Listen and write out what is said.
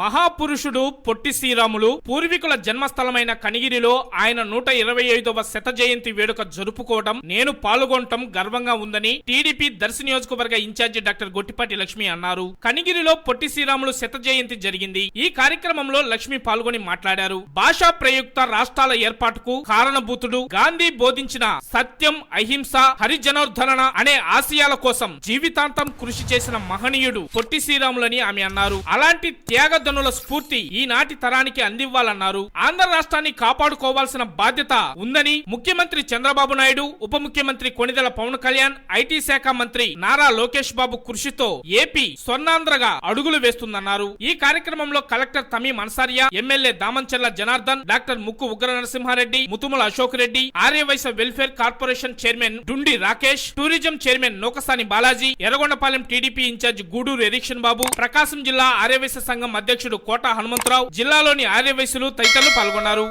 మహాపురుషుడు పొట్టి శ్రీరాములు పూర్వీకుల జన్మస్థలమైన కనిగిరిలో ఆయన నూట ఇరవై ఐదవ శత జయంతి వేడుక జరుపుకోవడం నేను పాల్గొనటం గర్వంగా ఉందని టీడీపీ దర్శి నియోజకవర్గ ఇన్ఛార్జి డాక్టర్ గొట్టిపాటి లక్ష్మి అన్నారు. కనిగిరిలో పొట్టి శ్రీరాములు శత జయంతి జరిగింది. ఈ కార్యక్రమంలో లక్ష్మి పాల్గొని మాట్లాడారు. భాషా ప్రయుక్త రాష్ట్రాల ఏర్పాటుకు కారణభూతుడు గాంధీ బోధించిన సత్యం అహింస హరిజనోద్ధరణ అనే ఆశయాల కోసం జీవితాంతం కృషి చేసిన మహనీయుడు పొట్టి శ్రీరాములని ఆమె అన్నారు. అలాంటి త్యాగ త్యాగధనుల స్ఫూర్తి ఈనాటి తరానికి అందివ్వాలన్నారు. ఆంధ్ర రాష్ట్రాన్ని కాపాడుకోవాల్సిన బాధ్యత ఉందని ముఖ్యమంత్రి చంద్రబాబు నాయుడు ఉప ముఖ్యమంత్రి కొణిదెల పవన్ కళ్యాణ్ ఐటీ శాఖ మంత్రి నారా లోకేష్ బాబు కృషితో ఏపీ స్వర్ణాంధ్రగా అడుగులు వేస్తుందన్నారు. ఈ కార్యక్రమంలో collector Tamim Ansariya MLA Damacharla Janardhan doctor Mukku Ugra Narasimha Reddy Muthumula Ashok Reddy Arya Vysya welfare corporation chairman Dundi Rakesh tourism chairman Nookasani Balaji Yerragondapalem TDP in charge Guduru Erikshan Babu Prakasam జిల్లా ఆర్యవైశ్య సంఘం అధ్యక్షుడు కోట హనుమంతరావు జిల్లాలోని ఆర్యవైశ్యులు తదితరులు పాల్గొన్నారు.